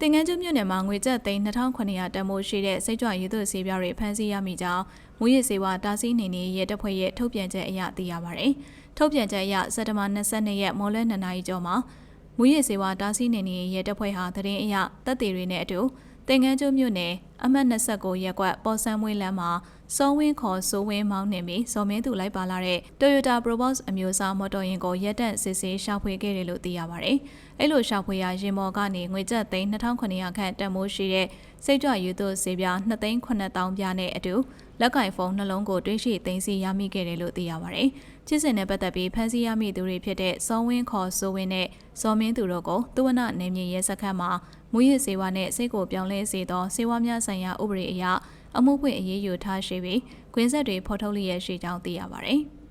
တင်ငန်းကျွမြို့နယ်မှာငွေကျပ်သိန်း2900တန်ဖိုးရှိတဲ့စိတ်ကြွရည်သွဆေးပြားတွေဖမ်းဆီးရမိကြောင်းမူရစ်စေဝါတာစီနေနေရဲတပ်ဖွဲ့ရဲ့ထုတ်ပြန်ချက်အရသိရပါဗျ။ထုတ်ပြန်ချက်အရစက်တဘာ22ရက်မော်လဲ2နာရီကျော်မှာမူရစ်စေဝါတာစီနေနေရဲတပ်ဖွဲ့ဟာသတင်းအရတပ်တွေတွေနဲ့အတူတင်ငန်းကျွမြို့နယ်အမှတ်29ရပ်ကွက်ပေါ်ဆန်းမွေးလမ်းမှာစောဝင်းခေါ်စိုးဝင်းမောင်းနှင်ပြီးစော်မင်းသူလိုက်ပါလာတဲ့ Toyota Probox အမျိုးအစားမော်တော်ယာဉ်ကိုရက်တက်စစ်ဆေးရှာဖွေခဲ့တယ်လို့သိရပါတယ်။အဲ့လိုရှာဖွေရာရင်မော်ကနေငွေကျပ်သိန်း2900ခန့်တန်မိုးရှိတဲ့စိတ်ကြွယူသွဆေးပြား2သိန်း9000ပြားနဲ့အတူလက်ကင်ဖုန်းနှလုံးကိုတွင်းရှိသိမ်းဆည်းရမိခဲ့တယ်လို့သိရပါတယ်။ချစ်စင်နဲ့ပတ်သက်ပြီးဖမ်းဆီးရမိသူတွေဖြစ်တဲ့စောဝင်းခေါ်စိုးဝင်းနဲ့စော်မင်းသူတို့ကိုသူဝနနေမြေရဲစခန်းမှာမူရစ်စေဝါနဲ့စိတ်ကိုပြောင်းလဲစေသောစေဝါများဆိုင်ရာဥပဒေအရအမှုဖွင့်အရေးယူထားရှိပြီးကွင်းဆက်တွေဖော်ထုတ်လျက်ရှိကြောင်းသိရပါတယ်။